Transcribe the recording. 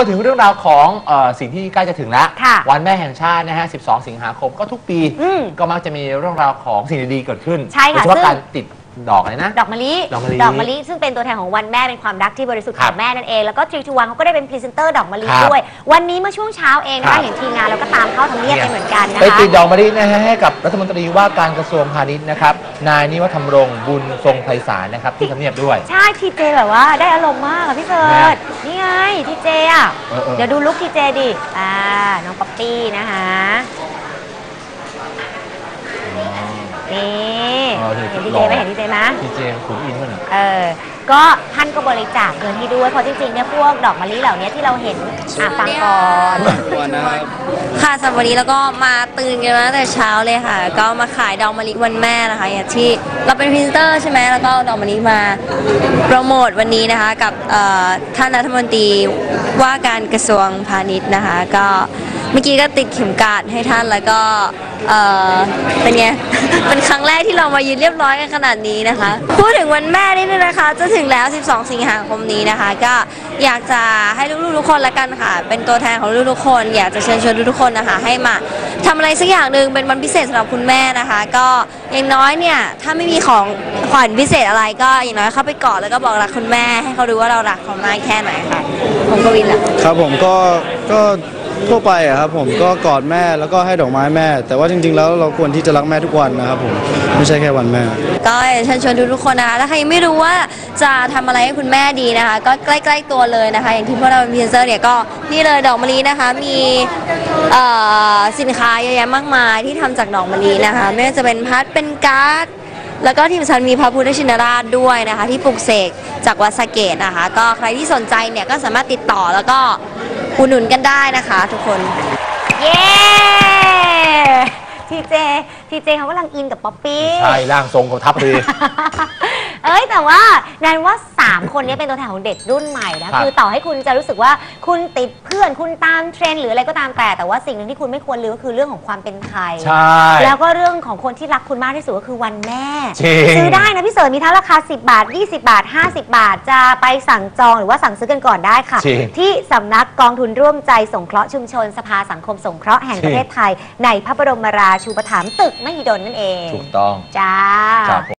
ก็ถึงเรื่องราวของเออสิ่งที่ใกล้จะถึงแล้วค่ะวันแม่แห่งชาตินะฮะ 12 สิงหาคมก็ทุกปี อืมก็มักจะมีเรื่องราวของสิ่งดีๆเกิดขึ้นใช่ค่ะโดยเฉพาะซึ่งการติดดอกอะไรนะดอกมะลิดอกมะลิดอกมะลิซึ่งเป็นตัวแทนของวันแม่เป็นความรักที่บริสุทธิ์ครัขบองแม่นั่นเอง แล้วก็ทรีทูวันเขาก็ได้เป็นพรีเซนเตอร์ดอกมะลิครับด้วย วันนี้เมื่อช่วงเช้าเองครันะบเห็นทีมงานเราก็ตามเข้าทำเนียบกันเหมือนกันนะไปคะติดดอกมะลินะฮะให้กับรัฐมนตรีว่าการกระทรวงพาณิชย์นะครับ นายนิวัฒน์ธรรมรงค์บุญทรงไพศาลนะครับที่ทำเนียบด้วย ใช่ทีเจแบบว่าได้อารมณ์มากอะพี่เฟิร์สนี่ ไงทีเจอะเออเออ เดี๋ยวดูลุคทีเจดิอ่าน้องป๊อปปี้นะคะนี่ อ๋อเห็นนี่ทีหเจล่อไหมเห็นทีเจไหม พีเจขุนอินด้วยนะเออ ก็ท่านก็บริจาคเงินให้ด้วย เพราะจริงๆเนี่ยพวกดอกมะลิเหล่านี้ที่เราเห็นอะฟังก่อนวันนะครับ ค่ะสำหรับวันนี้แล้วก็มาตื่นกันมาตั้งแต่เช้าเลยค่ะ ก็มาขายดอกมะลิวันแม่นะคะอย่างที่เราเป็นพรีเซนเตอร์ใช่ไหมแล้วก็เอาดอกมะลิมาโปรโมทวันนี้นะคะ กับเอ่อท่านรัฐมนตรีว่าการกระทรวงพาณิชย์นะคะ ก็ เมื่อกี้ก็ติดเข็มกลัดให้ท่านแล้วก็เออเป็นไง เป็นครั้งแรกที่เรามายืนเรียบร้อยกันขนาดนี้นะคะ พูดถึงวันแม่นี่ด้วยนะคะ จะถึงแล้ว 12 สิงหาคมนี้นะคะ ก็อยากจะให้ลูกๆทุกคนละกันค่ะ เป็นตัวแทนของลูกๆทุกคน อยากจะเชิญชวนทุกๆคนนะคะ ให้มาทำอะไรสักอย่างหนึ่งเป็นวันพิเศษสำหรับคุณแม่นะคะ ก็อย่างน้อยเนี่ยถ้าไม่มีของขวัญพิเศษอะไรก็อย่างน้อยเข้าไปกอดแล้วก็บอกรักคุณแม่ให้เขารู้ว่าเรารักเขามากแค่ไหนค่ะผมกวินล่ะครับผมก็ก็ ทั่วไปอะครับผมก็กอดแม่แล้วก็ให้ดอกไม้แม่ แต่ว่าจริง ๆ แล้วเราควรที่จะรักแม่ทุกวันนะครับผมไม่ใช่แค่วันแม่ ก็เชิญชวนทุกๆคนนะคะถ้าใครยังไม่รู้ว่าจะทำอะไรให้คุณแม่ดีนะคะ ก็ใกล้ๆตัวเลยนะคะ อย่างที่พวกเราเป็นพรีเซนเตอร์เนี่ยก็นี่เลยดอกมะลินะคะ มีเอ่อสินค้าเยอะแยะมากมายที่ทำจากดอกมะลินะคะ ไม่ว่าจะเป็นพัดเป็นการ์ด แล้วก็ที่สำคัญมีพระพุทธชินราชด้วยนะคะ ที่ปลุกเสกจากวัดสะเกตนะคะ ก็ใครที่สนใจเนี่ยก็สามารถติดต่อแล้วก็ อุดหนุนกันได้นะคะ ทุกคน เย้ทีเจทีเจเขากำลังอินกับป๊อปปี้ ใช่ร่างทรงของทัพพอดีเอ้ยแต่ว่าแนนว่า 3 คนนี้เป็นตัวแทนของเด็กรุ่นใหม่นะครับ คือต่อให้คุณจะรู้สึกว่าคุณติดเพื่อนคุณตามเทรนด์หรืออะไรก็ตามแต่ แต่ว่าสิ่งหนึ่งที่คุณไม่ควรลืมก็คือเรื่องของความเป็นไทย ใช่ แล้วก็เรื่องของคนที่รักคุณมากที่สุดก็คือวันแม่ จริง ซื้อได้นะพี่เสริมมีทั้งราคา 10 บาท 20 บาท 50 บาท จะไปสั่งจองหรือว่าสั่งซื้อกันก่อนได้ค่ะ จริงที่สำนักกองทุนร่วมใจสงเคราะห์ชุมชน สภาสังคมสงเคราะห์แห่งจริง ประเทศไทย ในพระบรมราชูปถัมภ์ตึกมหิดลนั่นเองถูกต้องจ้า ครับผม